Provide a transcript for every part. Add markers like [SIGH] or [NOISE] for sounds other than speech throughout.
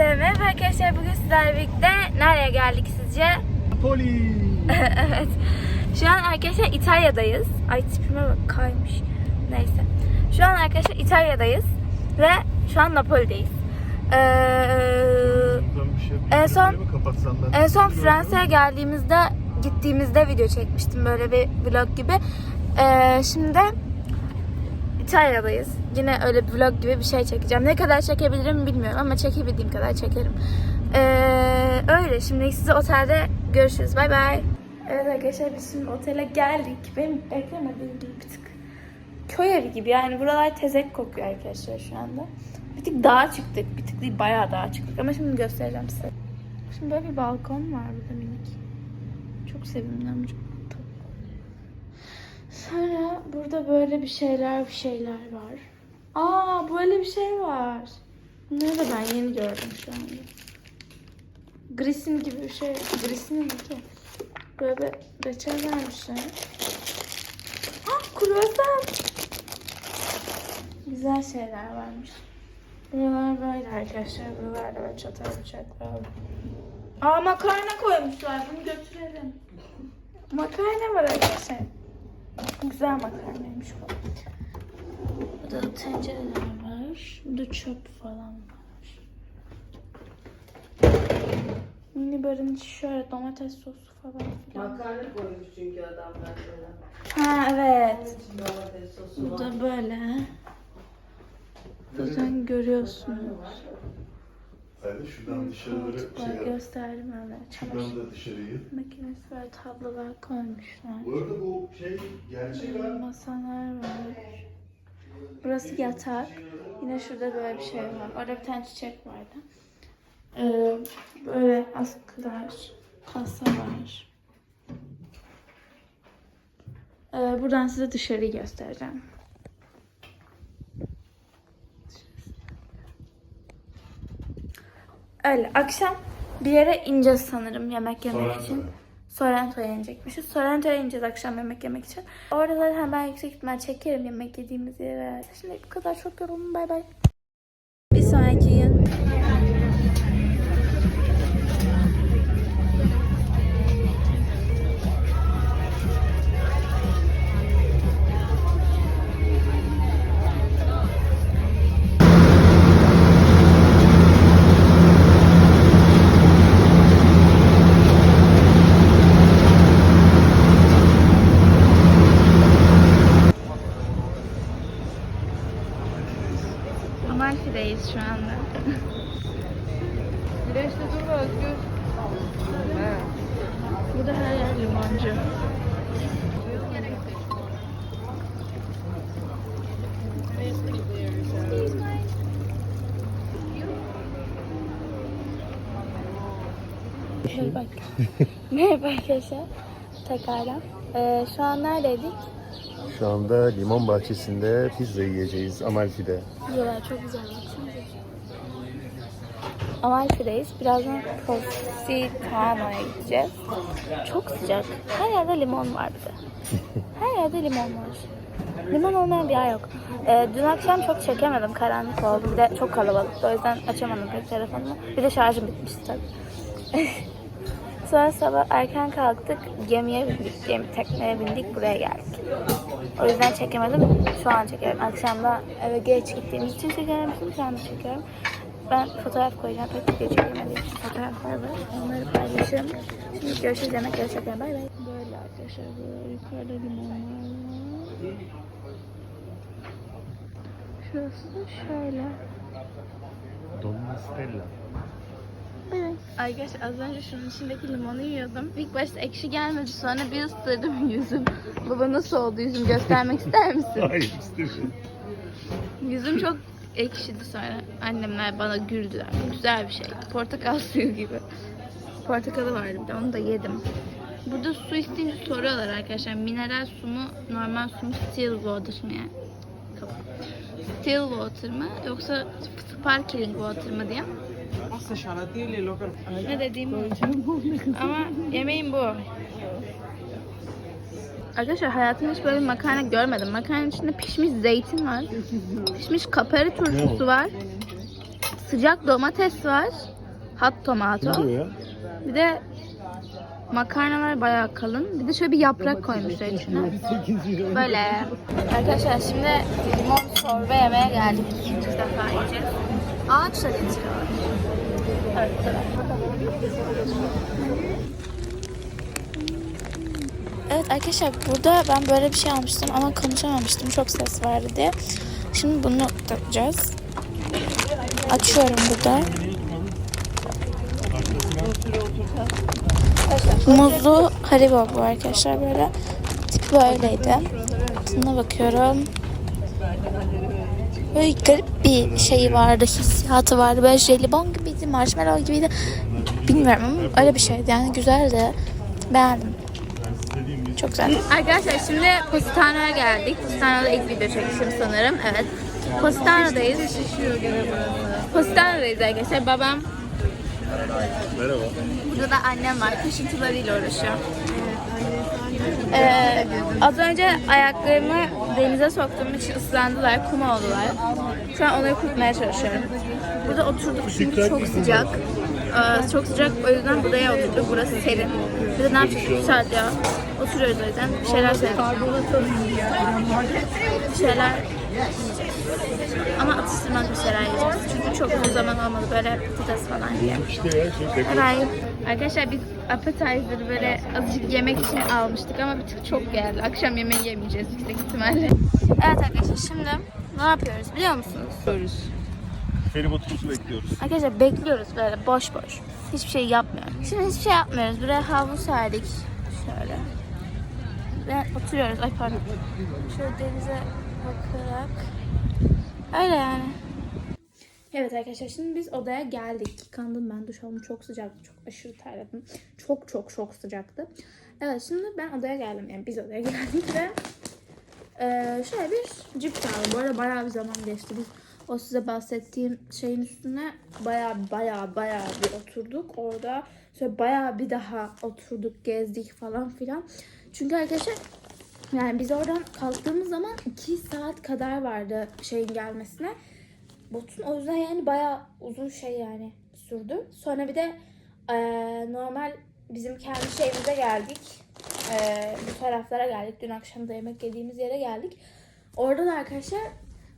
Herkese merhaba arkadaşlar. Bugün sizlerle birlikte nereye geldik sizce? Poli. [LAUGHS] evet. Şu an arkadaşlar İtalya'dayız. Ay tipime bak kaymış. Neyse. Şu an arkadaşlar İtalya'dayız. Ve şu an Napoli'deyiz. Ee, En son- en son Fransa'ya geldiğimizde gittiğimizde video çekmiştim böyle bir vlog gibi. Ee, şimdi İtalya'dayız. Yine öyle vlog gibi bir şey çekeceğim. Ne kadar çekebilirim bilmiyorum ama çekebildiğim kadar çekerim. Ee, öyle. Şimdi size otelde görüşürüz. Bay bay. Evet arkadaşlar biz şimdi otele geldik. Benim beklemediğim gibi bir tık köy evi gibi. Yani buralar tezek kokuyor arkadaşlar şu anda. Bir tık dağa çıktık. Bir tık değil bayağı dağa çıktık. Ama şimdi göstereceğim size. Şimdi böyle bir balkon var burada minik. Çok sevimli tatlı. Sonra burada böyle bir şeyler bir şeyler var. Aa böyle bir şey var. Bunları da ben yeni gördüm şu anda. Grisin gibi bir şey. Grisin mi ki? Böyle bir reçel vermişler. Ah kruvasan. Güzel şeyler varmış. Buralar böyle arkadaşlar. Buralarda böyle çatal bıçaklar. Aa makarna koymuşlar. Bunu götürelim. Makarna var arkadaşlar. Güzel makarnaymış bu. Burada da tencereler var. Burada çöp falan var. Mini barın şöyle domates sosu falan filan. Makarna koymuş çünkü adamlar sana. Ha evet. Domates sosu Bu var. da böyle. Zaten görüyorsunuz. De şuradan dışarıları Koltuklar şey yap. gösterdim öyle. Şuradan Çamaşır da dışarıyı. makinesi var, tablolar koymuşlar. Bu arada bu şey gerçek ha. Masalar var. Burası yatak. Yine şurada böyle bir şey var. Orada bir tane çiçek vardı. Ee, böyle askılar, kasa var. Ee, buradan size dışarıyı göstereceğim. Öyle. Akşam bir yere ineceğiz sanırım yemek yemek Sorrento'ya. için. Sorrento'ya inecekmişiz. Sorrento'ya ineceğiz akşam yemek yemek için. Orada zaten ben yüksek ihtimal çekerim yemek yediğimiz yere. Şimdi bu kadar çok yoruldum. Bay bay. Bir sonraki gün. Amalfi'deyiz şu anda. [LAUGHS] Güneşte durma Özgür. Burada her yer limoncu. Merhaba. [LAUGHS] Merhaba arkadaşlar. Tekrardan. Ee, şu an neredeydik? Şu anda limon bahçesinde pizza yiyeceğiz Amalfi'de. Güzel, çok güzel. Baksanıza. Amalfi'deyiz. Birazdan Positano'ya gideceğiz. Çok sıcak. Her yerde limon var bir de. [LAUGHS] Her yerde limon var. Limon olmayan bir yer yok. Ee, dün akşam çok çekemedim. Karanlık oldu. Bir de çok kalabalıktı. O yüzden açamadım pek telefonumu. Bir de şarjım bitmişti tabii. [LAUGHS] Sonra sabah erken kalktık. Gemiye bindik. Gemi, tekneye bindik. Buraya geldik. O yüzden çekemedim. Şu an çekiyorum. Akşam da eve geç gittiğimiz için çekememiştim. Şu anda çekiyorum. Ben fotoğraf koyacağım. Pek video çekemediğim için fotoğraflar var. Onları paylaşırım. Şimdi görüşürüz. Yemek çekelim. Bay bay. Böyle arkadaşlar. Böyle yukarıda limonlar var. Şurası da şöyle. Donna Stella. Evet. Arkadaşlar az önce şunun içindeki limonu yiyordum. İlk başta ekşi gelmedi sonra bir ısırdım [LAUGHS] yüzüm. Baba nasıl oldu yüzüm göstermek ister misin? Hayır istemiyorum. Yüzüm çok ekşidi sonra annemler bana güldüler. Güzel bir şey. Portakal [LAUGHS] suyu gibi. Portakalı vardı bir de onu da yedim. Burada su isteyince soruyorlar arkadaşlar. Mineral su mu, normal su mu, still water mı yani? Still water mı yoksa sparkling water mı diye. Ne dediğimi Ama yemeğim bu. Arkadaşlar hayatımda hiç böyle bir makarna görmedim. Makarnanın içinde pişmiş zeytin var. Pişmiş kapari turşusu var. sıcak domates var. Hot tomato. Bir de makarnalar bayağı kalın. Bir de şöyle bir yaprak koymuşlar içine. [LAUGHS] 8 euro. Böyle. Arkadaşlar şimdi limon sorbe yemeye geldik. İkinci defa yiyeceğiz. Ağaçla getiriyorlar. Evet, arkadaşlar burada ben böyle bir şey almıştım ama konuşamamıştım. Çok ses vardı diye. Şimdi bunu takacağız. Açıyorum burada. Muzlu haribo bu arkadaşlar böyle. Tipi böyleydi. Tadına bakıyorum. Böyle garip bir şeyi vardı, hissiyatı vardı. Böyle jelibon gibiydi, marshmallow gibiydi. Bilmiyorum ama öyle bir şeydi yani güzeldi. Beğendim. Çok güzel. Arkadaşlar şimdi Positano'ya geldik. Positano'da ilk video çekişim sanırım. Evet. Positano'dayız. Positano'dayız arkadaşlar. Babam Merhaba. Burada da annem var. Kaşıntılarıyla uğraşıyor. Ee, az önce ayaklarımı denize soktuğum için ıslandılar, kum oldular. Şu an onları kurutmaya çalışıyorum. Burada oturduk çünkü çok sıcak. Ee, çok sıcak o yüzden buraya oturduk. Burası serin. Bir de ne yapacağız? Saat ya. Oturuyoruz o yüzden. Bir şeyler söyledik. Bir şeyler. Ama atıştırmalık bir şeyler yiyeceğiz. Çünkü çok uzun zaman olmadı böyle patates falan diye. Bekle. Hayır. Arkadaşlar biz appetizer'ı böyle azıcık yemek için almıştık ama bir tık çok geldi. Akşam yemeği yemeyeceğiz yüksek ihtimalle. Evet arkadaşlar şimdi ne yapıyoruz biliyor musunuz? Feribotumuzu bekliyoruz. Arkadaşlar bekliyoruz böyle boş boş. Hiçbir şey yapmıyoruz. Şimdi hiçbir şey yapmıyoruz. Buraya havlu serdik. Şöyle. Ve oturuyoruz. Ay pardon. Şöyle denize bakarak. Öyle yani. Evet arkadaşlar şimdi biz odaya geldik. Yıkandım ben duş aldım. Çok sıcaktı. Çok aşırı terledim. Çok çok çok sıcaktı. Evet şimdi ben odaya geldim. Yani biz odaya [LAUGHS] geldik ve eee şöyle bir cip aldım. Bu arada bayağı bir zaman geçti. Biz o size bahsettiğim şeyin üstüne bayağı bayağı bayağı bir oturduk. Orada şöyle bayağı bir daha oturduk, gezdik falan filan. Çünkü arkadaşlar yani biz oradan kalktığımız zaman 2 saat kadar vardı şeyin gelmesine. Botun o yüzden yani bayağı uzun şey yani sürdü. Sonra bir de eee, normal bizim kendi şeyimize geldik. Eee, bu taraflara geldik. Dün akşam da yemek yediğimiz yere geldik. Orada da arkadaşlar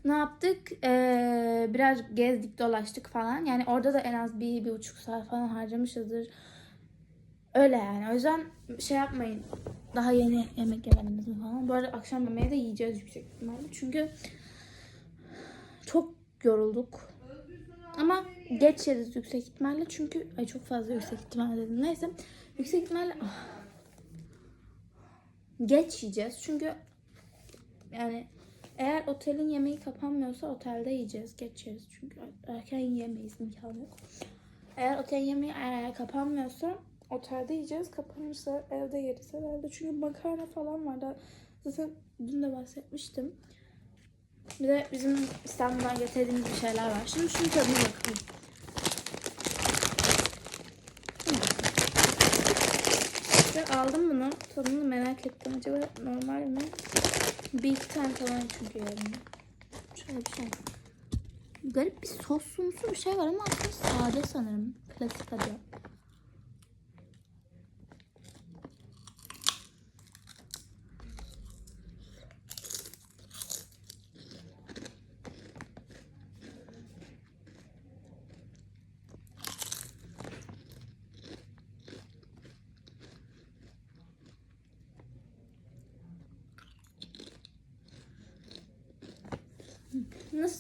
ne yaptık? Eee, biraz gezdik dolaştık falan. Yani orada da en az bir, bir buçuk saat falan harcamışızdır. Öyle yani. O yüzden şey yapmayın. Daha yeni yemek yemediniz falan. Bu arada akşam yemeği de yiyeceğiz yüksek ihtimalle. Çünkü çok yorulduk. Ama geç yeriz yüksek ihtimalle. Çünkü ay çok fazla yüksek ihtimalle dedim. Neyse. Yüksek ihtimalle ah. geç yiyeceğiz. Çünkü yani eğer otelin yemeği kapanmıyorsa otelde yiyeceğiz. Geç yeriz çünkü erken yiyemeyiz imkanı yok. Eğer otelin yemeği eğer kapanmıyorsa otelde yiyeceğiz. Kapanırsa evde yeriz herhalde. Çünkü makarna falan var da zaten dün de bahsetmiştim. Bir de bizim İstanbul'dan getirdiğimiz bir şeyler var. Şimdi şunun tadına bakalım. İşte aldım bunu. Tadını merak ettim. Acaba normal mi? Bir iki tane falan çünkü yerim. Şöyle bir şey. Garip bir sosumsu bir şey var ama aslında sade sanırım. Klasik adı.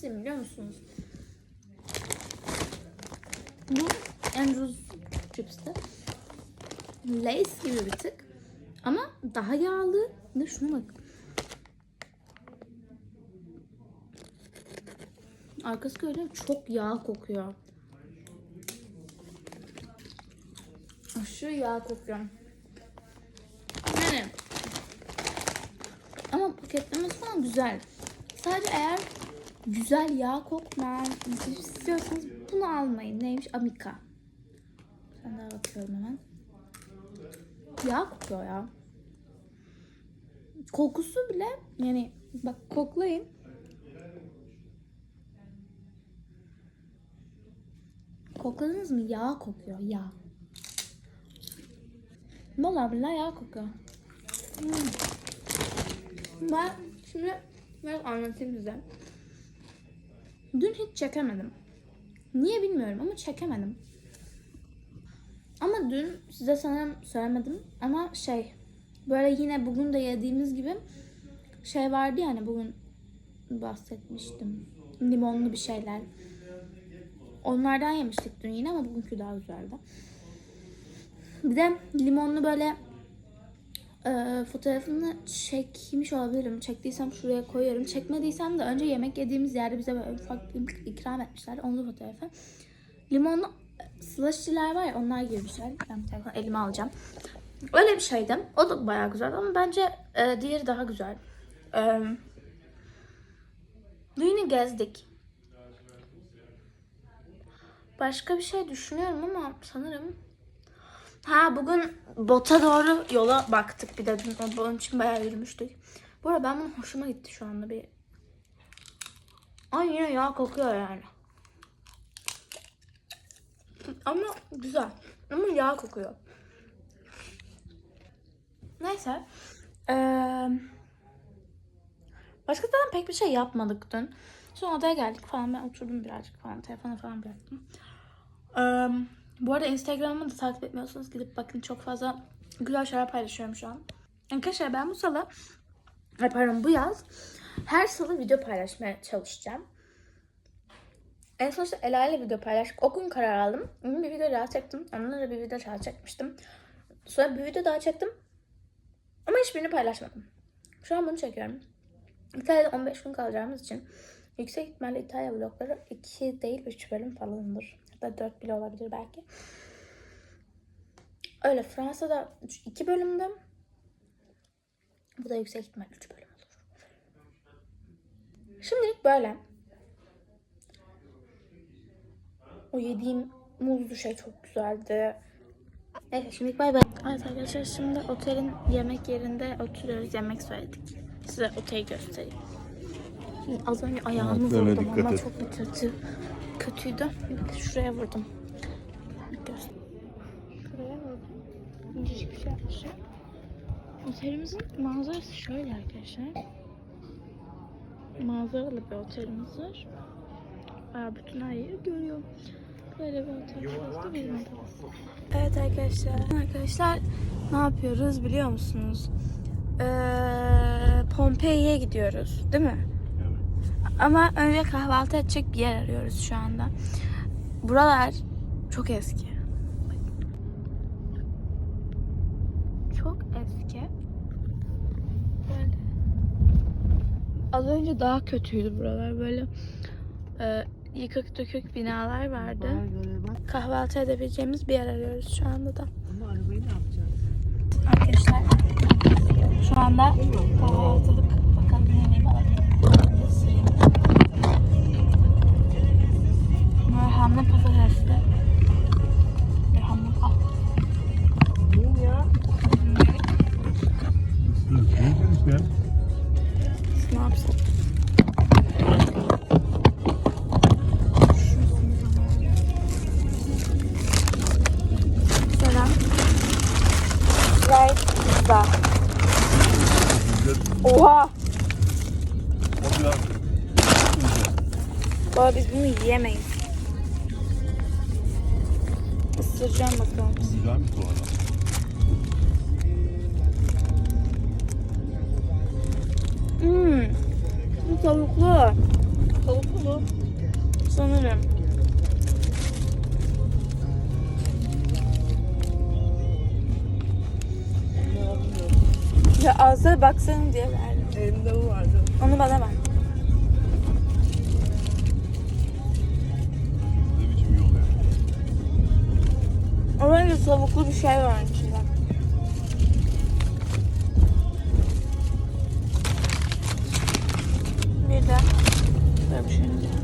Diyeyim biliyor musunuz? Bu ucuz cipsti. Lace gibi bir tık. Ama daha yağlı. Ne şuna bak. Arkası öyle çok yağ kokuyor. Aşırı yağ kokuyor. Yani. Ama paketlemesi falan güzel. Sadece eğer güzel yağ cips istiyorsanız bunu almayın. Neymiş? Amika. Sen daha bakıyorum hemen. Yağ kokuyor ya. Kokusu bile yani bak koklayın. Kokladınız mı? Yağ kokuyor. Yağ. Vallahi billahi yağ kokuyor. Hmm. Ben şimdi biraz anlatayım size. Dün hiç çekemedim. Niye bilmiyorum ama çekemedim. Ama dün size sanırım söylemedim ama şey böyle yine bugün de yediğimiz gibi şey vardı yani bugün bahsetmiştim. Limonlu bir şeyler. Onlardan yemiştik dün yine ama bugünkü daha güzeldi. Bir de limonlu böyle e, fotoğrafını çekmiş olabilirim. Çektiysem şuraya koyuyorum. Çekmediysem de önce yemek yediğimiz yerde bize böyle ufak bir ikram etmişler. Onun fotoğrafı. Limonlu slushy'ler var ya onlar şey. Ben telefonu elime alacağım. Öyle bir şeydi. O da bayağı güzel ama bence e, diğeri daha güzel. E, düğünü gezdik. Başka bir şey düşünüyorum ama sanırım Ha bugün bota doğru yola baktık bir de onun için bayağı yürümüştük. Bu arada ben bunun hoşuma gitti şu anda bir. Ay yine yağ kokuyor yani. Ama güzel. Ama yağ kokuyor. Neyse. Ee, başka zaten pek bir şey yapmadık dün. Sonra odaya geldik falan. Ben oturdum birazcık falan. Telefonu falan bıraktım. Ee, bu arada Instagram'ımı da takip etmiyorsanız gidip bakın. Çok fazla güzel şeyler paylaşıyorum şu an. Arkadaşlar ben bu salı, ay pardon bu yaz her salı video paylaşmaya çalışacağım. En son işte Ela ile video paylaştık. O gün karar aldım. Onun bir video daha çektim. Onunla da bir video daha çekmiştim. Sonra bir video daha çektim. Ama hiçbirini paylaşmadım. Şu an bunu çekiyorum. İtalya'da 15 gün kalacağımız için yüksek ihtimalle İtalya vlogları 2 değil 3 bölüm falandır. Hatta 4 bile olabilir belki. Öyle Fransa'da 2 bölümdü. Bu da yüksek ihtimal 3 bölüm olur. Şimdilik böyle. O yediğim muzlu şey çok güzeldi. Neyse şimdilik bay bay. Evet arkadaşlar şimdi otelin yemek yerinde oturuyoruz. Yemek söyledik. Size oteli göstereyim. Şimdi az önce ayağımı vurdum ama et. çok bir kötü. Kötüydü. Şuraya vurdum. Şuraya vurdum. İncecik bir şey yapmışlar. Otelimizin manzarası şöyle arkadaşlar. Manzaralı bir otelimiz var. Bayağı bütün her yeri görüyorum. Böyle bir otel. Bizim. Evet arkadaşlar. Arkadaşlar ne yapıyoruz biliyor musunuz? Ee, Pompei'ye gidiyoruz değil mi? Ama önce kahvaltı edecek bir yer arıyoruz şu anda. Buralar çok eski. Çok eski. Böyle. Az önce daha kötüydü buralar. Böyle e, yıkık dökük binalar vardı. Kahvaltı edebileceğimiz bir yer arıyoruz şu anda da. Ama arabayı ne yapacağız? Arkadaşlar şu anda kahvaltılık Yiyemeyiz. Isıracağım bakalım. Güzelmiş bu arada. Hmm. Bu tavuklu. Tavuklu mu? Sanırım. Ya ağzına baksana diye verdim. Elimde bu vardı. Onu bana ver. Orada tavuklu bir şey var içinde. Bir de böyle bir şey.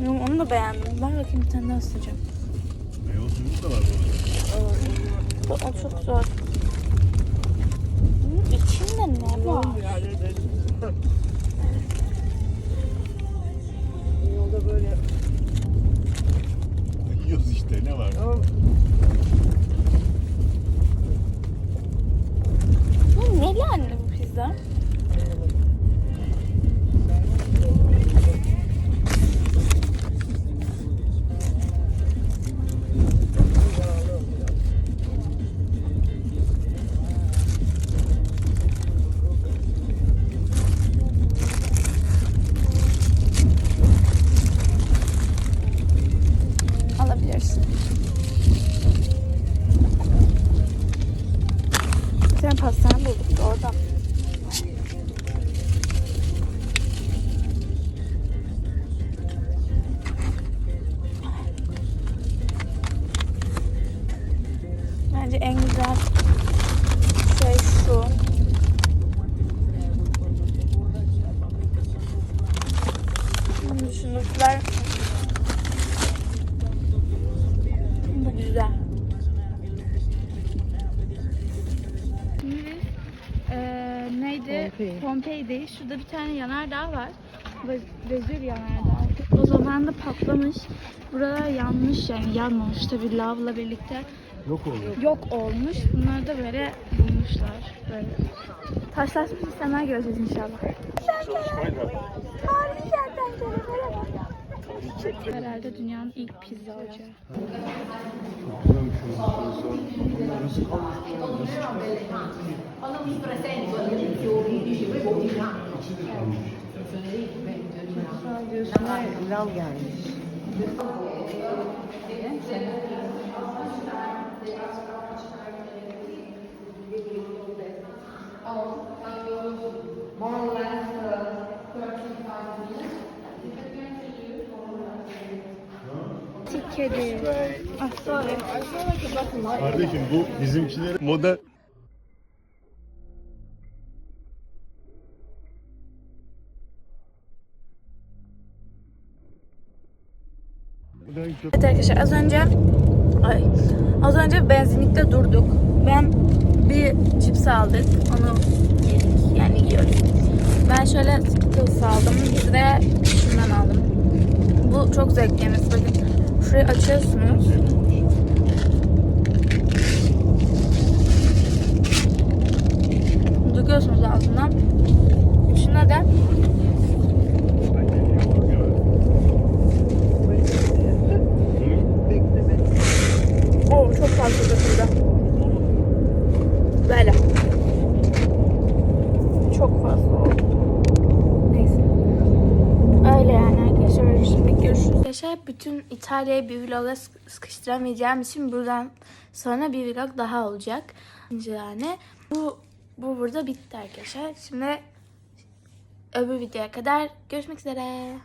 Yok, Onu da beğendim. Ben bakayım bir tane daha ısıracağım. Meyve suyumuz da var bu Bu o çok zor. Bunun içinde ne var? Yolda böyle. arada. Yiyoruz işte ne var? Bu neli anne bu pizza? Pompei'deyiz. Şurada bir tane yanardağ var. Ve- Vezüv yanardağı. O zaman da patlamış. Buralar yanmış yani yanmamış tabii lavla birlikte Yok oluyor. yok olmuş. Bunları da böyle bulmuşlar. Böyle. Taşlaşmış insanlar göreceğiz inşallah. Çalışmayla. Herhalde dünyanın ilk pizza ocağı. Güzelmiş şu Nasıl kalmış bu ya? göğsüne lav gelmiş. Tik kedi. Ah sorry. Kardeşim bu bizimkiler moda Evet arkadaşlar az önce ay, az önce benzinlikte durduk. Ben bir cips aldık. Onu yedik. Yani yiyoruz. Ben şöyle Skittles aldım. Bir de şundan aldım. Bu çok zevkliymiş. Bakın şurayı açıyorsunuz. Döküyorsunuz ağzından. Şuna da Bekleme. o çok fazla döküldü. Böyle. Çok fazla oldu. Neyse. Öyle yani arkadaşlar. Şimdi bütün İtalya'yı bir vloga sık- sıkıştıramayacağım için buradan sonra bir vlog daha olacak. Yani bu bu burada bitti arkadaşlar. Şimdi öbür videoya kadar görüşmek üzere.